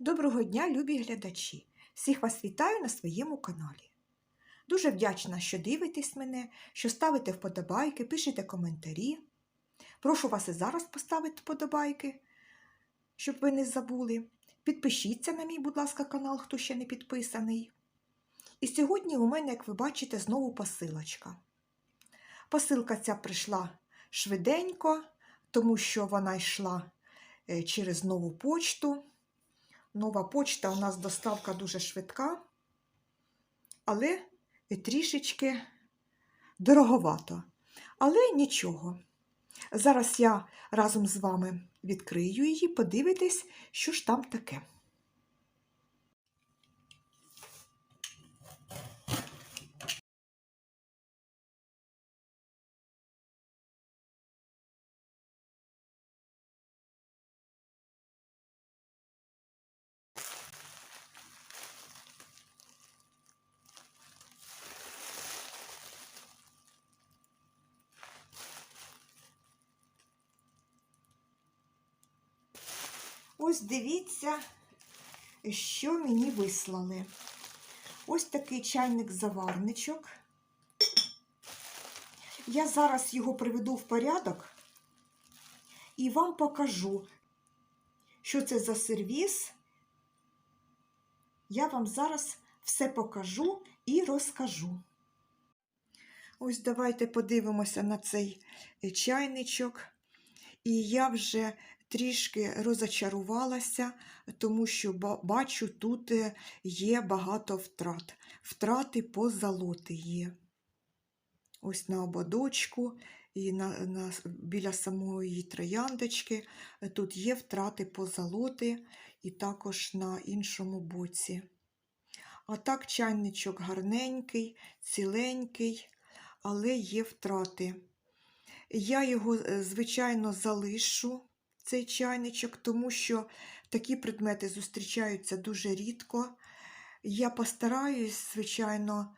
Доброго дня, любі глядачі! Всіх вас вітаю на своєму каналі. Дуже вдячна, що дивитесь мене, що ставите вподобайки, пишете коментарі. Прошу вас і зараз поставити вподобайки, щоб ви не забули. Підпишіться на мій, будь ласка, канал, хто ще не підписаний. І сьогодні у мене, як ви бачите, знову посилочка. Посилка ця прийшла швиденько, тому що вона йшла е, через нову почту. Нова почта у нас доставка дуже швидка, але трішечки дороговато. Але нічого. Зараз я разом з вами відкрию її, подивитесь, що ж там таке. Ось дивіться, що мені вислали. Ось такий чайник-заварничок. Я зараз його приведу в порядок і вам покажу, що це за сервіс. Я вам зараз все покажу і розкажу. Ось давайте подивимося на цей чайничок. І я вже трішки розочарувалася, тому що бачу, тут е, є багато втрат. Втрати позолоти є. Ось на ободочку і на, на, біля самої трояндочки тут є втрати позолоти і також на іншому боці. А так чайничок гарненький, ціленький, але є втрати. Я його, е, звичайно, залишу, цей чайничок, тому що такі предмети зустрічаються дуже рідко. Я постараюсь, звичайно,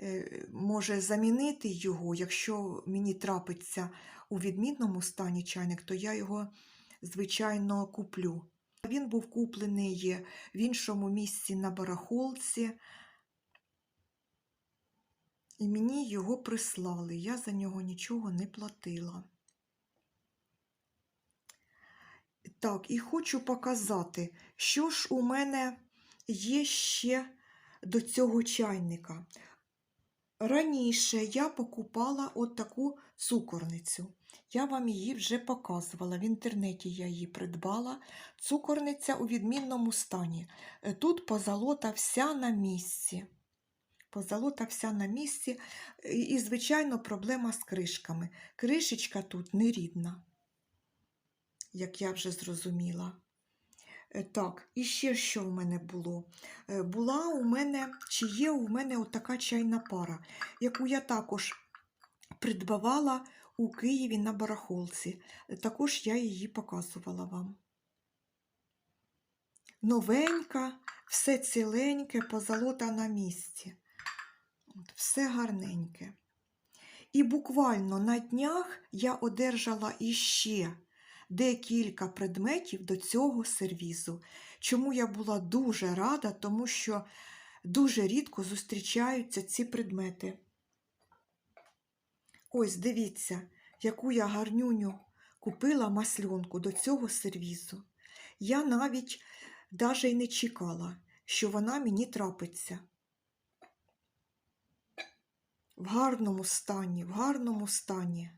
е, може замінити його, якщо мені трапиться у відмінному стані чайник, то я його, звичайно, куплю. Він був куплений в іншому місці на барахолці. І мені його прислали, я за нього нічого не платила. Так, і хочу показати, що ж у мене є ще до цього чайника. Раніше я покупала от таку цукорницю. Я вам її вже показувала. В інтернеті я її придбала. Цукорниця у відмінному стані. Тут позолота вся на місці позолота вся на місці. І, звичайно, проблема з кришками. Кришечка тут нерідна, як я вже зрозуміла. Е, так, і ще що в мене було? Е, була у мене, чи є у мене отака чайна пара, яку я також придбавала у Києві на барахолці. Також я її показувала вам. Новенька, все ціленьке, позолота на місці. От, Все гарненьке. І буквально на днях я одержала іще декілька предметів до цього сервізу. Чому я була дуже рада, тому що дуже рідко зустрічаються ці предмети. Ось дивіться, яку я гарнюню купила масльонку до цього сервізу. Я навіть навіть й не чекала, що вона мені трапиться в гарному стані, в гарному стані.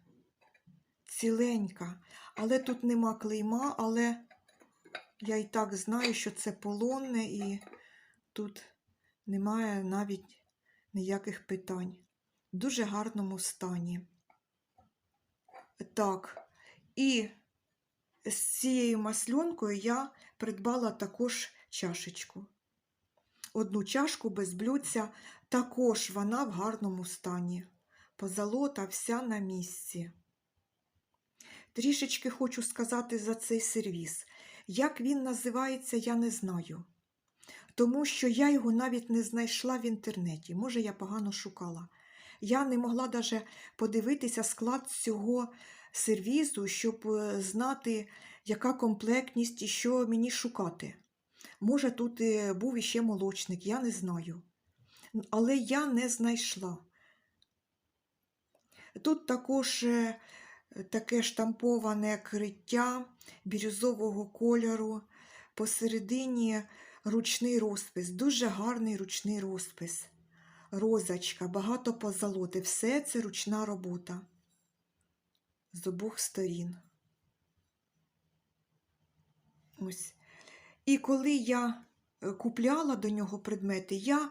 Ціленька. Але тут нема клейма, але я і так знаю, що це полонне, і тут немає навіть ніяких питань. В дуже гарному стані. Так, і з цією масльонкою я придбала також чашечку. Одну чашку без блюдця також вона в гарному стані. Позолота вся на місці. Трішечки хочу сказати за цей сервіс. Як він називається, я не знаю. Тому що я його навіть не знайшла в інтернеті. Може, я погано шукала. Я не могла навіть подивитися склад цього сервізу, щоб е, знати, яка комплектність і що мені шукати. Може, тут був іще молочник, я не знаю. Але я не знайшла. Тут також е, таке штамповане криття бірюзового кольору. Посередині ручний розпис, дуже гарний ручний розпис. Розочка, багато позолоти. Все це ручна робота з обох сторін. Ось. І коли я купляла до нього предмети, я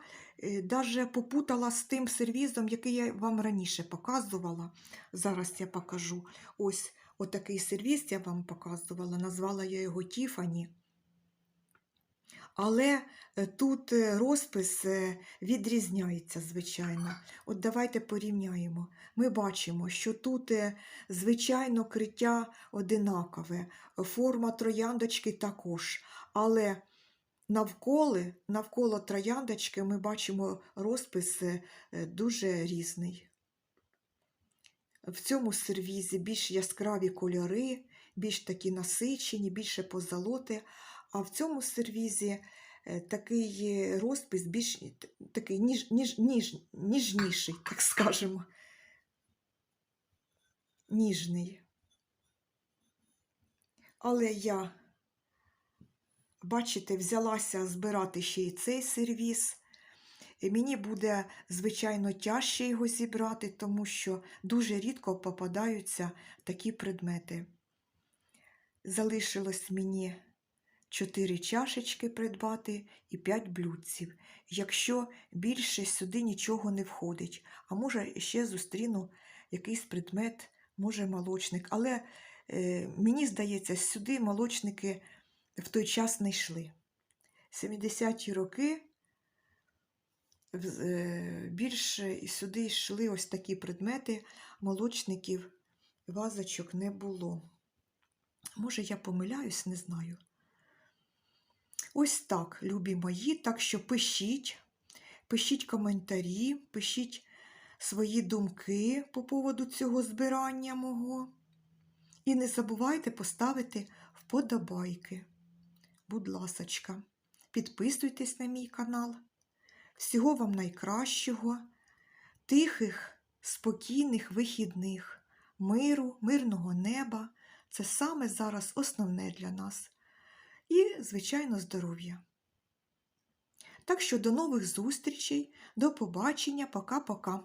навіть попутала з тим сервізом, який я вам раніше показувала. Зараз я покажу. Ось отакий сервіз я вам показувала, назвала я його Тіфані. Але е, тут е, розпис е, відрізняється, звичайно. От давайте порівняємо. Ми бачимо, що тут, е, звичайно, криття одинакове, форма трояндочки також. Але навколо, навколо трояндочки ми бачимо розпис е, е, дуже різний. В цьому сервізі більш яскраві кольори, більш такі насичені, більше позолоти. А в цьому сервізі е, такий е, розпис більш такий ніж, ніж, ніж, ніжніший, так скажемо. Ніжний. Але я, бачите, взялася збирати ще й цей сервіз. І мені буде, звичайно, тяжче його зібрати, тому що дуже рідко попадаються такі предмети. Залишилось мені 4 чашечки придбати і 5 блюдців, якщо більше сюди нічого не входить. А може, ще зустріну якийсь предмет, може, молочник. Але е, мені здається, сюди молочники в той час не йшли. 70-ті роки е, більше сюди йшли ось такі предмети, молочників, вазочок не було. Може, я помиляюсь, не знаю. Ось так, любі мої. Так що пишіть, пишіть коментарі, пишіть свої думки по поводу цього збирання мого. І не забувайте поставити вподобайки. Будь ласочка, підписуйтесь на мій канал. Всього вам найкращого, тихих, спокійних вихідних, миру, мирного неба. Це саме зараз основне для нас. І, звичайно, здоров'я. Так що до нових зустрічей, до побачення, пока-пока.